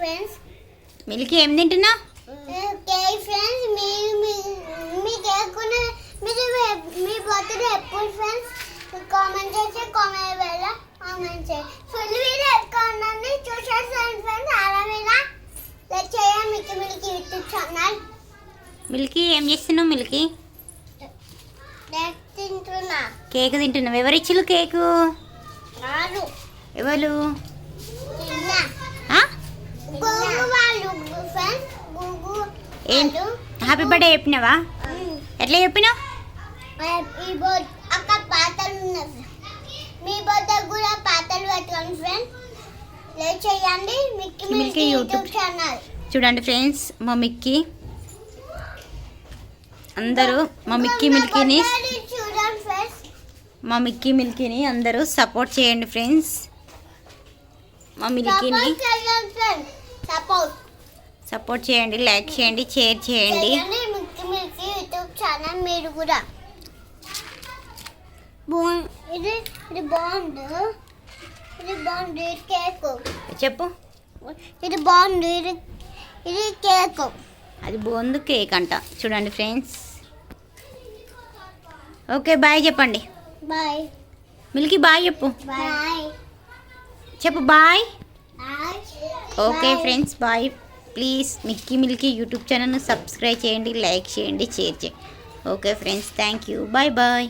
Friends Milky ఏం తింటున్నా cake friends మీ మీ- మీ కేక్ ఉన్న- మీరు మీ బర్త్డే ఎప్పుడు ఫ్రెండ్స్ కామెంట్ చేసి కామెంట్ వేళ కామెంట్ చేయండి ఫుల్ వీడియో ఎక్కువ ఉండండి చూసేస్తాను ఫ్రెండ్స్ ఆరామేలా లైక్ చేయండి మీకు మీకు యూట్యూబ్ ఛానల్. మిల్కీ ఏం చేస్తున్నావు మిల్కీ? తింటున్నా. కేక్ తింటున్నావు. ఎవరిచ్చిలు కేకు? ఎవరు? ఏం? హ్యాపీ బర్త్డే చెప్పినావా? ఎట్లా చెప్పినావు? ఉన్నాయి మీ కూడా పాటలు పెట్టుకోండి ఫ్రెండ్స్ లైక్ చేయండి. Mickey Milky Milky YouTube channel చూడండి ఫ్రెండ్స్ మా మిక్కీ. అందరూ మా మిక్కీ మిల్కీని మా మిక్కీ మిల్కీని అందరూ సపోర్ట్ చేయండి ఫ్రెండ్స్ మా మిల్కీని సపోర్ట్ సపోర్ట్ చేయండి లైక్ చేయండి షేర్ చేయండి. యూట్యూబ్ ఛానల్ మీరు కూడా. ఇది ఇది బాగుంది ఇది బాగుంది ఇది కేక్. చెప్పు. ఇది బాగుంది. ఇది ఇది కేక్. అది బొందు కేక్ అంట. చూడండి ఫ్రెండ్స్. ఓకే బాయ్ చెప్పండి. బాయ్. మిల్కీ బాయ్ చెప్పు. బాయ్. చెప్పు bye. Okay friends bye. Please Mickey Milky YouTube ఛానల్ను సబ్స్క్రైబ్ చేయండి లైక్ చేయండి షేర్ చేయండి. Okay friends thank you. Bye bye.